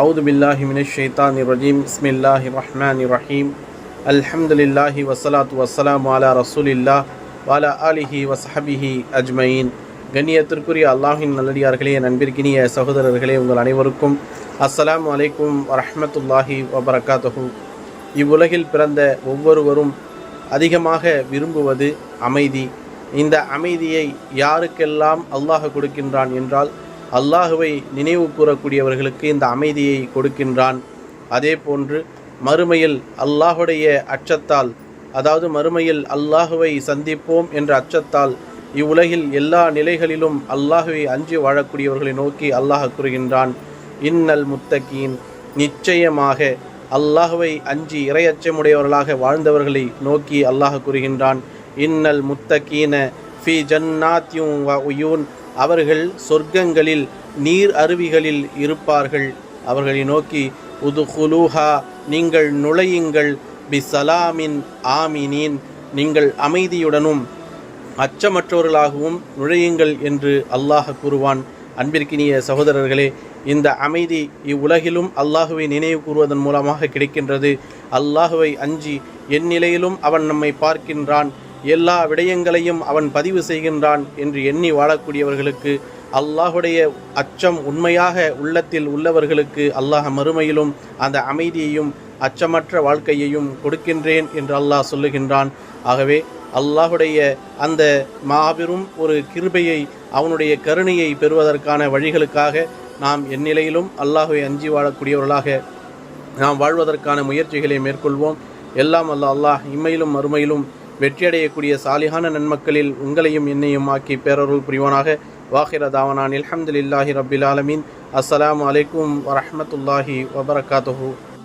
அவுது பில்லாஹி மினிஷ் ஷைத்தான் ரஜீம் இஸ்மில்லாஹி ரஹ்மான் ரஹீம் அல்ஹம்துலில்லாஹி வசலாத்து வசலாம் வாலா ரசூலில்லா வாலா ஆலிஹி வசஹபிஹி அஜ்மயின் கண்ணியத்திற்குரிய அல்லாஹின் நல்லடியார்களே நண்பிற்கினிய சகோதரர்களே உங்கள் அனைவருக்கும் அஸ்ஸலாம் வலைக்கும் வரஹமத்துல்லாஹி வபரகாத்தஹு. இவ்வுலகில் பிறந்த ஒவ்வொருவரும் அதிகமாக விரும்புவது அமைதி. இந்த அமைதியை யாருக்கெல்லாம் அல்லாஹ் கொடுக்கின்றான் என்றால் அல்லாஹுவை நினைவு கூறக்கூடியவர்களுக்கு இந்த அமைதியை கொடுக்கின்றான். அதே போன்று மறுமையில் அல்லாஹுடைய அச்சத்தால் அதாவது மறுமையில் அல்லாஹுவை சந்திப்போம் என்ற அச்சத்தால் இவ்வுலகில் எல்லா நிலைகளிலும் அல்லாஹுவை அஞ்சி வாழக்கூடியவர்களை நோக்கி அல்லாஹ் கூறுகின்றான். இன்னல் முத்தகீன் நிச்சயமாக அல்லாஹுவை அஞ்சி இரையச்சமுடையவர்களாக வாழ்ந்தவர்களை நோக்கி அல்லாஹ் கூறுகின்றான். இன்னல் முத்தகீன ஃபி ஜன்னாத்யும் வ உயூன் அவர்கள் சொர்க்கங்களில் நீர் அருவிகளில் இருப்பார்கள். அவர்களை நோக்கி உதுகுலூஹா நீங்கள் நுழையுங்கள். பி சலாமின் ஆமினின் நீங்கள் அமைதியுடனும் அச்சமற்றவர்களாகவும் நுழையுங்கள் என்று அல்லாஹ் கூறுவான். அன்பிற்கினிய சகோதரர்களே இந்த அமைதி இவ்வுலகிலும் அல்லாஹுவை நினைவு கூறுவதன் மூலமாக கிடைக்கின்றது. அல்லாஹுவை அஞ்சி எந்நிலையிலும் அவன் நம்மை பார்க்கின்றான். எல்லா விடயங்களையும் அவன் பதிவு செய்கின்றான் என்று எண்ணி வாழக்கூடியவர்களுக்கு அல்லாஹுடைய அச்சம் உண்மையாக உள்ளத்தில் உள்ளவர்களுக்கு அல்லாஹ் மறுமையிலும் அந்த அமைதியையும் அச்சமற்ற வாழ்க்கையையும் கொடுக்கின்றேன் என்று அல்லாஹ் சொல்லுகின்றான். ஆகவே அல்லாஹுடைய அந்த மாபெரும் ஒரு கிருபையை அவனுடைய கருணையை பெறுவதற்கான வழிகளுக்காக நாம் எந்நிலையிலும் அல்லாஹுவை அஞ்சி வாழக்கூடியவர்களாக நாம் வாழ்வதற்கான முயற்சிகளை மேற்கொள்வோம். எல்லாம் அல்ல அல்லாஹ் இம்மையிலும் மறுமையிலும் வெற்றியடையக்கூடிய சாலிகான நன்மக்களில் உங்களையும் என்னையும் ஆக்கி பேரருள் புரிவானாக. வாஹிர தாவனான். அல்ஹம்துலில்லாஹி ரபில் ஆலமீன். அஸ்லாம் அலைக்கும் வரமத்துல்லாஹி வபரகாத்துஹு.